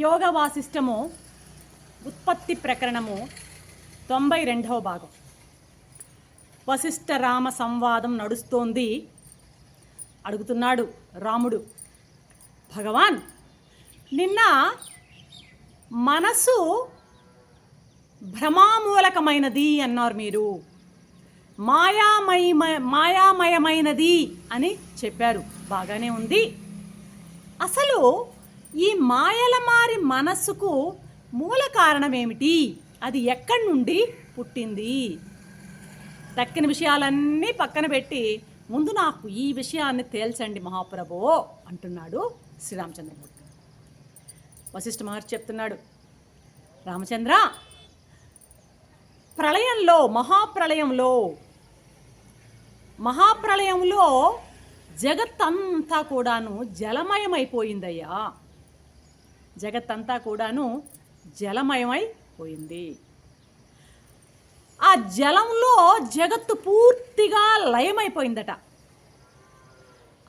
యోగ వాసిష్టము ఉత్పత్తి ప్రకరణము తొంభై రెండవ భాగం. వశిష్ఠ రామ సంవాదం నడుస్తోంది. అడుగుతున్నాడు రాముడు భగవాన్ నిన్న మనసు భ్రమామూలకమైనది అన్నారు మీరు. మాయామయ మాయామయమైనది అని చెప్పారు. బాగానే ఉంది. అసలు ఈ మాయల మారి మనస్సుకు మూల కారణం ఏమిటి అది ఎక్కడి నుండి పుట్టింది? దక్కిన విషయాలన్నీ పక్కన పెట్టి ముందు నాకు ఈ విషయాన్ని తేల్చండి మహాప్రభో అంటున్నాడు శ్రీరామచంద్రమూర్తి. వశిష్ఠ మహర్షి చెప్తున్నాడు రామచంద్ర ప్రళయంలో మహాప్రళయంలో మహాప్రళయంలో జగత్తంతా కూడాను జలమయమైపోయిందయ్యా. జగత్తంతా కూడాను జలమయమైపోయింది ఆ జలంలో జగత్తు పూర్తిగా లయమైపోయిందట.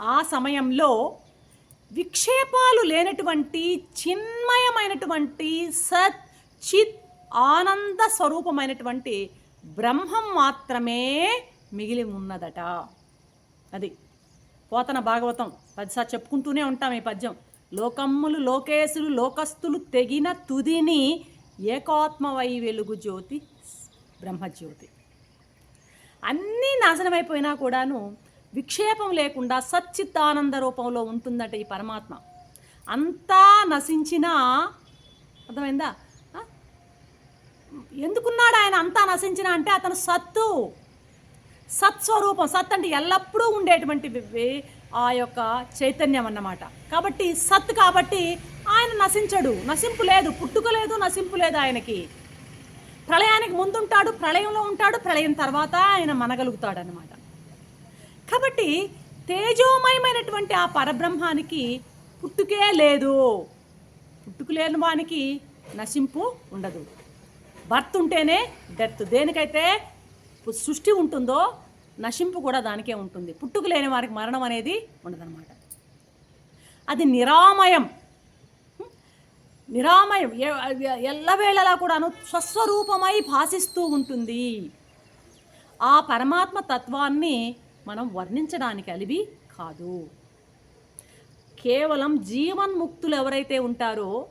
ఆ సమయంలో విక్షేపాలు లేనటువంటి చిన్మయమైనటువంటి సత్ చిత్ ఆనంద స్వరూపమైనటువంటి బ్రహ్మం మాత్రమే మిగిలి ఉన్నదట. అది పోతన భాగవతం పదిసారి చెప్పుకుంటూనే ఉంటాం ఈ పద్యం. లోకమ్ములు లోకేశులు లోకస్తులు తెగిన తుదిని ఏకాత్మవై వెలుగు జ్యోతి బ్రహ్మజ్యోతి. అన్నీ నాశనమైపోయినా కూడాను విక్షేపం లేకుండా సచ్చిత్తానంద రూపంలో ఉంటుందట ఈ పరమాత్మ. అంతా నశించినా అర్థమైందా? ఎందుకున్నాడు ఆయన అంతా నశించిన అంటే అతను సత్తు. సత్స్వరూపం సత్ అంటే ఎల్లప్పుడూ ఉండేటువంటి ఆ యొక్క చైతన్యం అన్నమాట. కాబట్టి సత్ కాబట్టి ఆయన నశించడు. నశింపు లేదు. పుట్టుక లేదు నశింపు లేదు ఆయనకి. ప్రళయానికి ముందుంటాడు ప్రళయంలో ఉంటాడు ప్రళయం తర్వాత ఆయన మనగలుగుతాడు అనమాట కాబట్టి తేజోమయమైనటువంటి ఆ పరబ్రహ్మానికి పుట్టుకే లేదు. పుట్టుకులేని వానికి నశింపు ఉండదు. బర్త్ ఉంటేనే డెత్. దేనికైతే సృష్టి ఉంటుందో నశింపు కూడా దానికే ఉంటుంది. పుట్టుకు లేని వారికి మరణం అనేది ఉండదన్నమాట. అది నిరామయం. నిరామయం. ఎల్లవేళలా కూడాను స్వస్వరూపమై భాసిస్తూ ఉంటుంది. ఆ పరమాత్మ తత్వాన్ని మనం వర్ణించడానికి అలివి కాదు. కేవలం జీవన్ముక్తులు ఎవరైతే ఉంటారో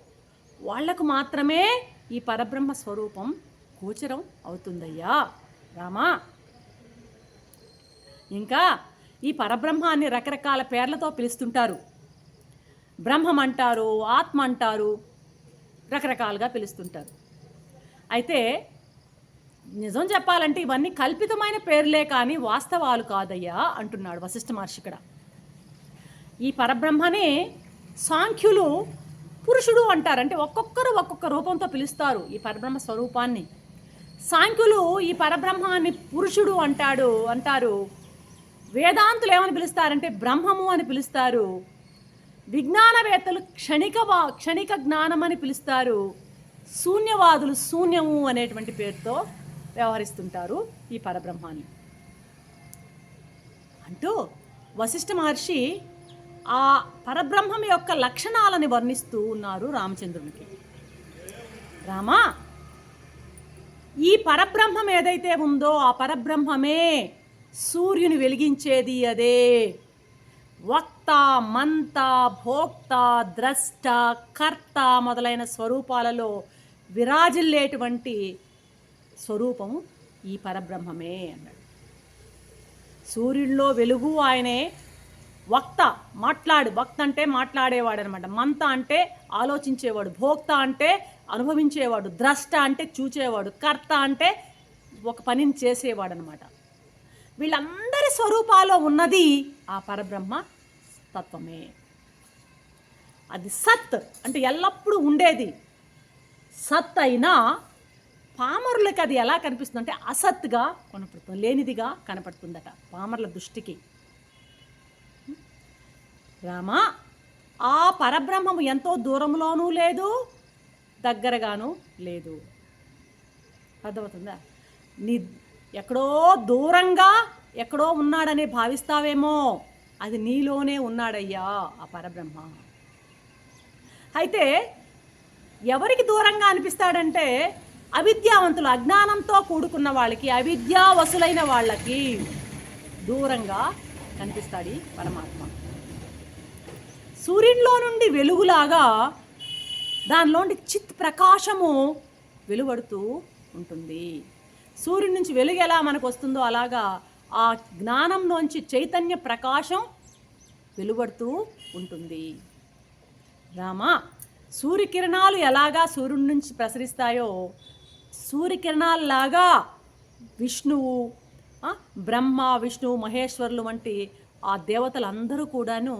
వాళ్ళకు మాత్రమే ఈ పరబ్రహ్మ స్వరూపం గోచరం అవుతుందయ్యా. రామా! ఇంకా ఈ పరబ్రహ్మాన్ని రకరకాల పేర్లతో పిలుస్తుంటారు. బ్రహ్మం అంటారు ఆత్మ అంటారు రకరకాలుగా పిలుస్తుంటారు. అయితే నిజం చెప్పాలంటే ఇవన్నీ కల్పితమైన పేర్లే కానీ వాస్తవాలు కాదయ్యా అంటున్నాడు వశిష్ఠ మహర్షి ఇక్కడ. ఈ పరబ్రహ్మనే సాంఖ్యులు పురుషుడు అంటారు అంటే ఒక్కొక్కరు ఒక్కొక్క రూపంతో పిలుస్తారు ఈ పరబ్రహ్మ స్వరూపాన్ని. సాంఖ్యులు ఈ పరబ్రహ్మాన్ని పురుషుడు అంటాడు అంటారు. వేదాంతులు ఏమని పిలుస్తారంటే బ్రహ్మము అని పిలుస్తారు. విజ్ఞానవేత్తలు క్షణిక క్షణిక జ్ఞానం అని పిలుస్తారు. శూన్యవాదులు శూన్యము అనేటువంటి పేరుతో వ్యవహరిస్తుంటారు ఈ పరబ్రహ్మాన్ని. అంటూ వశిష్ఠ మహర్షి ఆ పరబ్రహ్మం యొక్క లక్షణాలని వర్ణిస్తూ ఉన్నారు రామచంద్రునికి. రామా ఈ పరబ్రహ్మం ఏదైతే ఉందో ఆ పరబ్రహ్మమే సూర్యుని వెలిగించేది అదే. వక్త మంత భోక్త ద్రష్ట కర్త మొదలైన స్వరూపాలలో విరాజిల్లేటువంటి స్వరూపము ఈ పరబ్రహ్మమే అన్నాడు. సూర్యుల్లో వెలుగు ఆయనే వక్త మాట్లాడు. వక్త అంటే మాట్లాడేవాడు అనమాట మంత అంటే ఆలోచించేవాడు. భోక్త అంటే అనుభవించేవాడు. ద్రష్ట అంటే చూచేవాడు. కర్త అంటే ఒక పనిని చేసేవాడు అనమాట వీళ్ళందరి స్వరూపాల్లో ఉన్నది ఆ పరబ్రహ్మ తత్వమే. అది సత్ అంటే ఎల్లప్పుడూ ఉండేది. సత్ అయినా పామరులకి అది ఎలా కనిపిస్తుంది అంటే అసత్గా కనపడుతుంది లేనిదిగా కనపడుతుందట పామరుల దృష్టికి. రామ ఆ పరబ్రహ్మము ఎంతో దూరంలోనూ లేదు దగ్గరగాను లేదు. అర్థమవుతుందా? నీ ఎక్కడో దూరంగా ఎక్కడో ఉన్నాడని భావిస్తావేమో. అది నీలోనే ఉన్నాడయ్యా ఆ పరబ్రహ్మ. అయితే ఎవరికి దూరంగా అనిపిస్తాడంటే అవిద్యావంతులు అజ్ఞానంతో కూడుకున్న వాళ్ళకి అవిద్యా వసులైన వాళ్ళకి దూరంగా కనిపిస్తాడు ఈ పరమాత్మ. సూర్యునిలో నుండి వెలుగులాగా దానిలోండి చిత్ ప్రకాశము వెలువడుతూ ఉంటుంది. సూర్యుడి నుంచి వెలుగు ఎలా మనకు వస్తుందో అలాగా ఆ జ్ఞానంలోంచి చైతన్య ప్రకాశం వెలువడుతూ ఉంటుంది. రామా సూర్యకిరణాలు ఎలాగా సూర్యుడి నుంచి ప్రసరిస్తాయో సూర్యకిరణాలలాగా విష్ణువు బ్రహ్మ విష్ణువు మహేశ్వరులు వంటి ఆ దేవతలందరూ కూడాను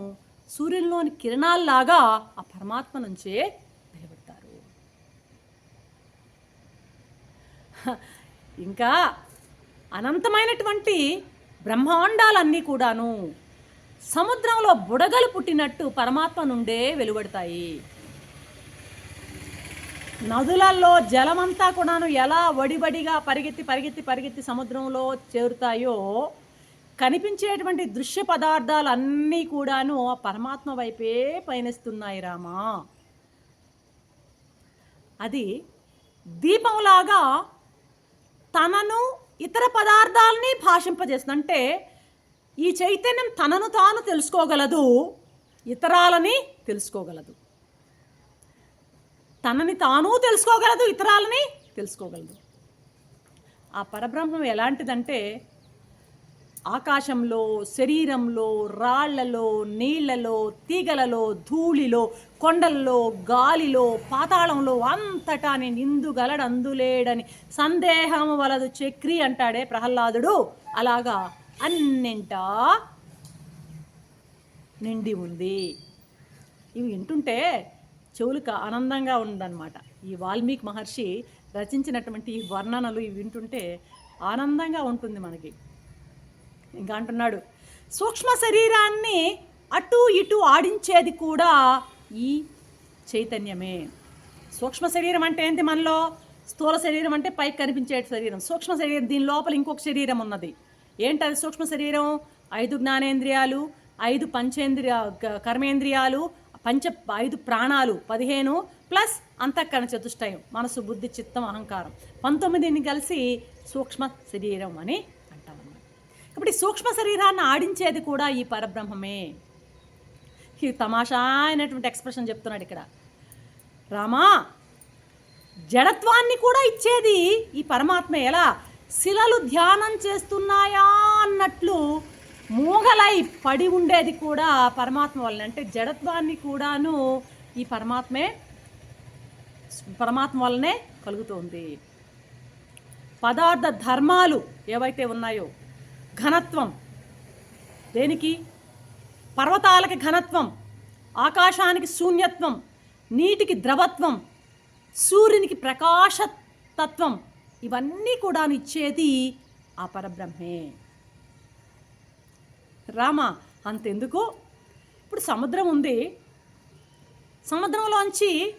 సూర్యునిలోని కిరణాల్లాగా ఆ పరమాత్మ నుంచే వెలువడతారు. ఇంకా అనంతమైనటువంటి బ్రహ్మాండాలన్నీ కూడాను సముద్రంలో బుడగలు పుట్టినట్టు పరమాత్మ నుండే వెలువడతాయి. నదులలో జలమంతా కూడాను ఎలా వడివడిగా పరిగెత్తి పరిగెత్తి పరిగెత్తి సముద్రంలో చేరుతాయో కనిపించేటువంటి దృశ్య పదార్థాలు అన్నీ కూడాను ఆ పరమాత్మ వైపే పయనిస్తున్నాయి రామా. అది దీపంలాగా తనను ఇతర పదార్థాలని భాషింపజేస్తుంది. అంటే ఈ చైతన్యం తనను తాను తెలుసుకోగలదు ఇతరాలని తెలుసుకోగలదు. తనని తాను తెలుసుకోగలదు ఇతరాలని తెలుసుకోగలదు. ఆ పరబ్రహ్మం ఎలాంటిదంటే ఆకాశంలో శరీరంలో రాళ్ళలో నీళ్ళలో తీగలలో ధూళిలో కొండల్లో గాలిలో పాతాళంలో అంతటా నేను ఇందుగలడు అందులేడని సందేహం వలదు చక్రి అంటాడే ప్రహ్లాదుడు. అలాగా అన్నింటా నిండి ఉంది. ఇవి వింటుంటే చెవులకు ఆనందంగా ఉందన్నమాట. ఈ వాల్మీకి మహర్షి రచించినటువంటి ఈ వర్ణనలు ఇవి వింటుంటే ఆనందంగా ఉంటుంది మనకి. ఇంకా అంటున్నాడు సూక్ష్మ శరీరాన్ని అటు ఇటు ఆడించేది కూడా ఈ చైతన్యమే. సూక్ష్మ శరీరం అంటే ఏంటి మనలో? స్థూల శరీరం అంటే పైకి కనిపించే శరీరం. సూక్ష్మ శరీరం దీని లోపల ఇంకొక శరీరం ఉన్నది. ఏంటి అది సూక్ష్మ శరీరం? ఐదు జ్ఞానేంద్రియాలు ఐదు పంచేంద్రియ కర్మేంద్రియాలు పంచ ఐదు ప్రాణాలు పదిహేను ప్లస్ అంతఃకరణ చతుష్టయం మనసు బుద్ధి చిత్తం అహంకారం. పంతొమ్మిదిని కలిసి సూక్ష్మ శరీరం అని కాబట్టి సూక్ష్మ శరీరాన్ని ఆడించేది కూడా ఈ పరబ్రహ్మమే. ఈ తమాషా అయినటువంటి ఎక్స్ప్రెషన్ చెప్తున్నాడు ఇక్కడ. రామా జడత్వాన్ని కూడా ఇచ్చేది ఈ పరమాత్మ. ఎలా? శిలలు ధ్యానం చేస్తున్నాయా అన్నట్లు మూగలై పడి ఉండేది కూడా పరమాత్మ వల్లనే. అంటే జడత్వాన్ని కూడాను ఈ పరమాత్మే పరమాత్మ వల్లనే కలుగుతుంది. పదార్థ ధర్మాలు ఏవైతే ఉన్నాయో ఘనత్వం. దేనికి? పర్వతాలకి ఘనత్వం ఆకాశానికి శూన్యత్వం నీటికి ద్రవత్వం సూర్యునికి ప్రకాశతత్వం ఇవన్నీ కూడా ఇచ్చేది ఆ పరబ్రహ్మే. రామ అంతెందుకు? ఇప్పుడు సముద్రం ఉంది. సముద్రంలోంచి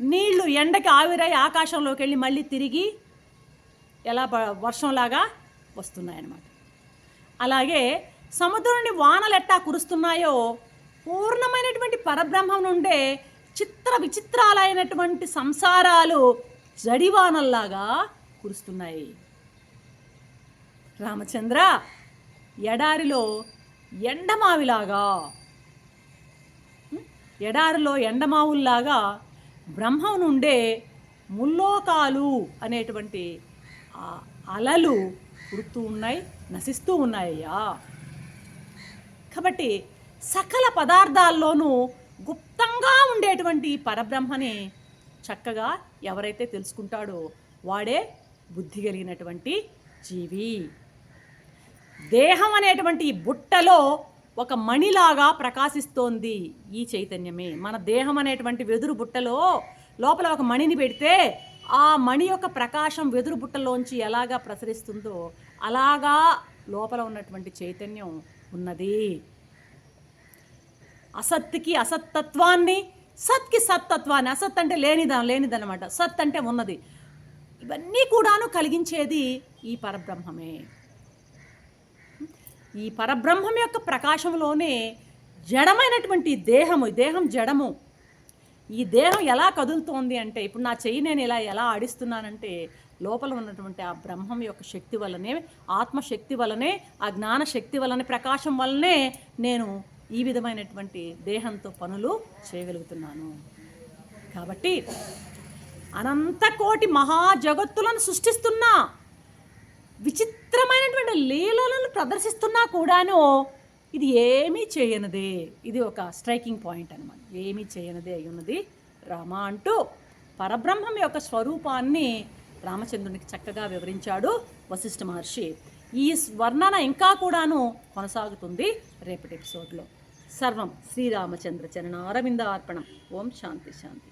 నీళ్ళు ఎండకి ఆవిరై ఆకాశంలోకి వెళ్ళి మళ్ళీ తిరిగి ఎలా వర్షంలాగా వస్తున్నాయన్నమాట. అలాగే సముద్రం నుండి వానలు ఎట్టా కురుస్తున్నాయో పూర్ణమైనటువంటి పరబ్రహ్మం నుండే చిత్ర విచిత్రాలైనటువంటి సంసారాలు జడివానల్లాగా కురుస్తున్నాయి. రామచంద్ర ఎడారిలో ఎండమావిలాగా ఎడారిలో ఎండమావుల్లాగా బ్రహ్మం నుండే ముల్లోకాలు అనేటువంటి అలలు పుడుతూ ఉన్నాయి నశిస్తూ ఉన్నాయ్యా. కాబట్టి సకల పదార్థాల్లోనూ గుప్తంగా ఉండేటువంటి పరబ్రహ్మని చక్కగా ఎవరైతే తెలుసుకుంటాడో వాడే బుద్ధి కలిగినటువంటి జీవి. దేహం అనేటువంటి బుట్టలో ఒక మణిలాగా ప్రకాశిస్తోంది ఈ చైతన్యమే. మన దేహం అనేటువంటి వెదురు బుట్టలో లోపల ఒక మణిని పెడితే ఆ మణి యొక్క ప్రకాశం వెదురు బుట్టలోంచి ఎలాగా ప్రసరిస్తుందో అలాగా లోపల ఉన్నటువంటి చైతన్యం ఉన్నది. అసత్కి అసత్తత్వాన్ని సత్కి సత్తత్వాన్ని అసత్ అంటే లేనిదా లేనిదన్నమాట. సత్ అంటే ఉన్నది. ఇవన్నీ కూడాను కలిగించేది ఈ పరబ్రహ్మమే. ఈ పరబ్రహ్మం యొక్క ప్రకాశంలోనే జడమైనటువంటి దేహము ఈ దేహం జడము. ఈ దేహం ఎలా కదులుతోంది అంటే ఇప్పుడు నా చెయ్యి నేను ఇలా ఎలా ఆడిస్తున్నానంటే లోపల ఉన్నటువంటి ఆ బ్రహ్మం యొక్క శక్తి వల్లనే ఆత్మశక్తి వల్లనే ఆ జ్ఞాన శక్తి వల్లనే ప్రకాశం వల్లనే నేను ఈ విధమైనటువంటి దేహంతో పనులు చేయగలుగుతున్నాను. కాబట్టి అనంత కోటి మహాజగత్తులను సృష్టిస్తున్నా విచిత్రమైనటువంటి లీలలను ప్రదర్శిస్తున్నా కూడాను ఇది ఏమీ చేయనిదే. ఇది ఒక స్ట్రైకింగ్ పాయింట్ అనమాట ఏమీ చేయనిదే అయి ఉన్నది రామ అంటూ పరబ్రహ్మం యొక్క స్వరూపాన్ని రామచంద్రునికి చక్కగా వివరించాడు వశిష్ఠ మహర్షి. ఈ వర్ణన ఇంకా కూడాను కొనసాగుతుంది రేపటి ఎపిసోడ్లో సర్వం శ్రీరామచంద్ర చరణ అరవింద అర్పణం ఓం శాంతి శాంతి శాంతి.